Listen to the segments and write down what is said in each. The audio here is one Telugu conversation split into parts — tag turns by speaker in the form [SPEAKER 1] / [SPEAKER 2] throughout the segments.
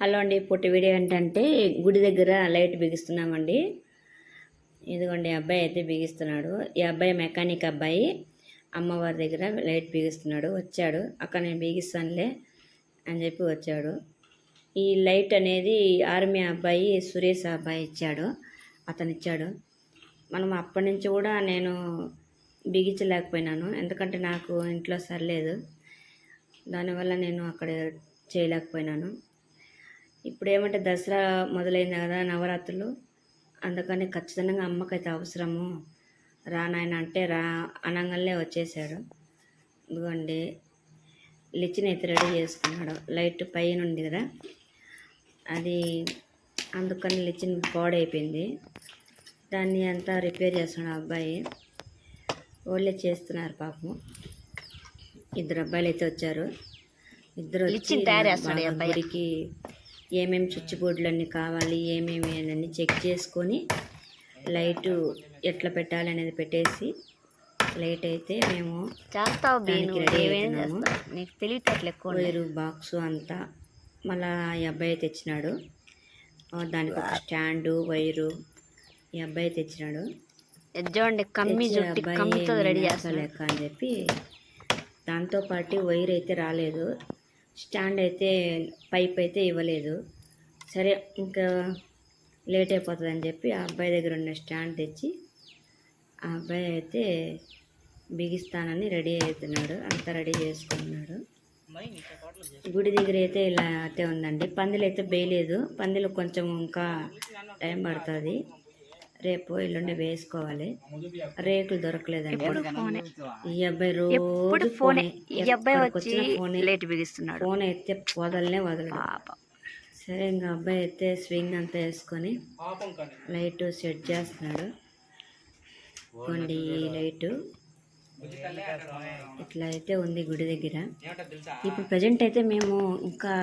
[SPEAKER 1] హలో అండి పుట్టి వీడియో ఏంటంటే గుడి దగ్గర లైట్ బిగిస్తున్నామండి. ఇదిగోండి ఈ అబ్బాయి అయితే బిగిస్తున్నాడు. ఈ అబ్బాయి మెకానిక్ అబ్బాయి అమ్మవారి దగ్గర లైట్ బిగిస్తున్నాడు. వచ్చాడు. అక్కడ నేను బిగిస్తానులే అని చెప్పి వచ్చాడు. ఈ లైట్ అనేది ఆర్మీ అబ్బాయి సురేష్ అబ్బాయి ఇచ్చాడు. అతను ఇచ్చాడు మనం అప్పటి నుంచి కూడా నేను బిగించలేకపోయినాను. ఎందుకంటే నాకు ఇంట్లో సరిలేదు. దానివల్ల నేను అక్కడ చేయలేకపోయినాను. ఇప్పుడు ఏమంటే దసరా మొదలైంది కదా నవరాత్రులు. అందుకని ఖచ్చితంగా అమ్మకైతే అవసరము. రా నాయన అంటే రా అనగానే వచ్చేసాడు. ఇదిగోండి లిచిన్ అయితే రెడీ చేసుకున్నాడు. లైట్ పైన ఉంది కదా అది అందుకని లిచిన్ పాడైపోయింది దాన్ని అంతా రిపేర్ చేస్తున్నాడు అబ్బాయి. వాళ్ళే చేస్తున్నారు పాపం. ఇద్దరు అబ్బాయిలు అయితే వచ్చారు. ఇద్దరు. గుడికి ఏమేమి చుచ్చు బోర్డులు అన్నీ కావాలి ఏమేమి అని చెక్ చేసుకొని లైటు ఎట్లా పెట్టాలి అనేది పెట్టేసి లైట్ అయితే మేము
[SPEAKER 2] చేస్తావు నీకు ఎక్కువ.
[SPEAKER 1] వైరు బాక్సు అంతా మళ్ళా ఈ అబ్బాయి తెచ్చినాడు. దానికి ఒక స్టాండు వైరు ఈ అబ్బాయి తెచ్చినాడు.
[SPEAKER 2] ఇది చూడండి కమ్మి
[SPEAKER 1] తెచ్చి
[SPEAKER 2] జుట్టి
[SPEAKER 1] అబ్బాయి
[SPEAKER 2] కమ్మితో రెడీ చేస్తాడు
[SPEAKER 1] లెక్క అని చెప్పి దాంతో పాటు వైర్ అయితే రాలేదు. స్టాండ్ అయితే పైప్ అయితే ఇవ్వలేదు. సరే ఇంకా లేట్ అయిపోతుంది అని చెప్పి ఆ అబ్బాయి దగ్గర ఉన్న స్టాండ్ తెచ్చి ఆ అబ్బాయి అయితే బిగిస్తానని రెడీ అవుతున్నాడు. అంతా రెడీ చేసుకున్నాడు. గుడి దగ్గర అయితే ఇలా అయితే ఉందండి. పందిలు అయితే వేయలేదు పందిలు కొంచెం ఇంకా టైం పడుతుంది. రేపు ఎల్లుండి వేసుకోవాలి. రేకులు దొరకలేదండి. ఈ అబ్బాయి రోజు
[SPEAKER 2] ఫోనే? అబ్బాయి వచ్చి లేట్ బిగిస్తున్నాడు.
[SPEAKER 1] ఫోన్ అయితే వదలనే వదలడు.
[SPEAKER 2] పాప.
[SPEAKER 1] సరే ఇంకా అబ్బాయి అయితే స్వింగ్ అంతా వేసుకొని లైట్ సెట్ చేస్తున్నాడు. కొండి లైటు. ఇట్లా అయితే ఉంది గుడి దగ్గర. ఇప్పుడు ప్రజెంట్ అయితే మేము ఇంకా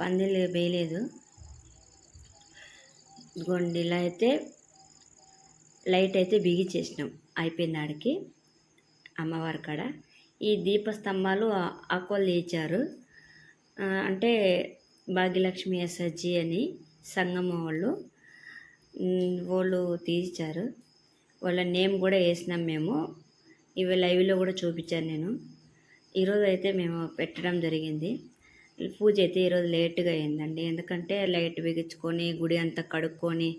[SPEAKER 1] పందిలు వేయలేదు. ఇదిగోండి ఇలా అయితే లైట్ అయితే బిగిచేసినాం అయిపోయింది ఆడికి అమ్మవారి కాడ. ఈ దీపస్తంభాలు అకోళ్ళు ఇచ్చారు అంటే భాగ్యలక్ష్మి ఎస్ఎస్జి అని సంగమ వాళ్ళు వాళ్ళు తీసిచ్చారు వాళ్ళ నేమ్ కూడా వేసినాం మేము. ఇవి లైవ్లో కూడా చూపించాను నేను. ఈరోజు అయితే మేము పెట్టడం జరిగింది. పూజ అయితే ఈరోజు లేట్గా అయిందండి. ఎందుకంటే లైట్ బిగించుకొని గుడి అంతా కడుక్కొని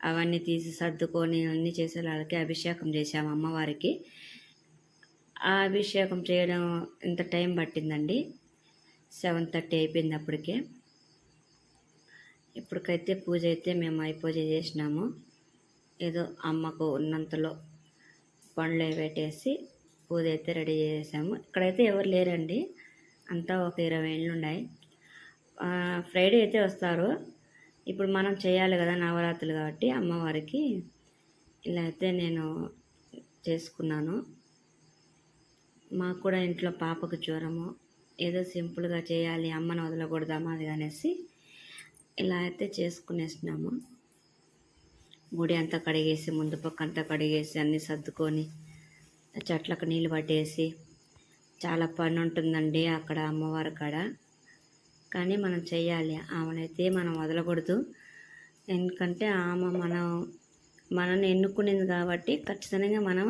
[SPEAKER 1] అవన్నీ తీసి సర్దుకొని అన్నీ చేసే వాళ్ళకి అభిషేకం చేసాము అమ్మవారికి. ఆ అభిషేకం చేయడం ఇంత టైం పట్టిందండి. సెవెన్ థర్టీ అయిపోయింది అప్పటికే. ఇప్పటికైతే పూజ అయితే మేము అయిపోజ చేసినాము. ఏదో అమ్మకు ఉన్నంతలో పండ్లు అవి పెట్టేసి పూజ అయితే రెడీ చేసాము. ఇక్కడైతే ఎవరు లేరండి. అంతా ఒక ఇరవై ఏళ్ళు ఉన్నాయి. ఫ్రైడే అయితే వస్తారు. ఇప్పుడు మనం చేయాలి కదా నవరాత్రులు కాబట్టి అమ్మవారికి ఇలా అయితే నేను చేసుకున్నాను. మాకు కూడా ఇంట్లో పాపకు జ్వరము ఏదో సింపుల్గా చేయాలి అమ్మను వదలకూడదామా అది అనేసి ఇలా అయితే చేసుకునేసినాము. గుడి అంతా కడిగేసి ముందు పక్క అంతా కడిగేసి అన్నీ సర్దుకొని చెట్లకు నీళ్ళు పట్టేసి చాలా పని ఉంటుందండి అక్కడ అమ్మవారి కాడ. కానీ మనం చేయాలి ఆమెనైతే మనం వదలకూడదు. ఎందుకంటే ఆమె మనం మనల్ని ఎన్నుకునేది కాబట్టి ఖచ్చితంగా మనం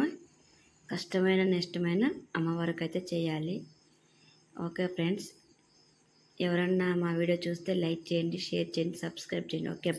[SPEAKER 1] కష్టమైన నిష్టమైన అమ్మవారికి అయితే చేయాలి ఓకే ఫ్రెండ్స్ ఎవరన్నా మా వీడియో చూస్తే లైక్ చేయండి షేర్ చేయండి సబ్స్క్రైబ్ చేయండి. ఓకే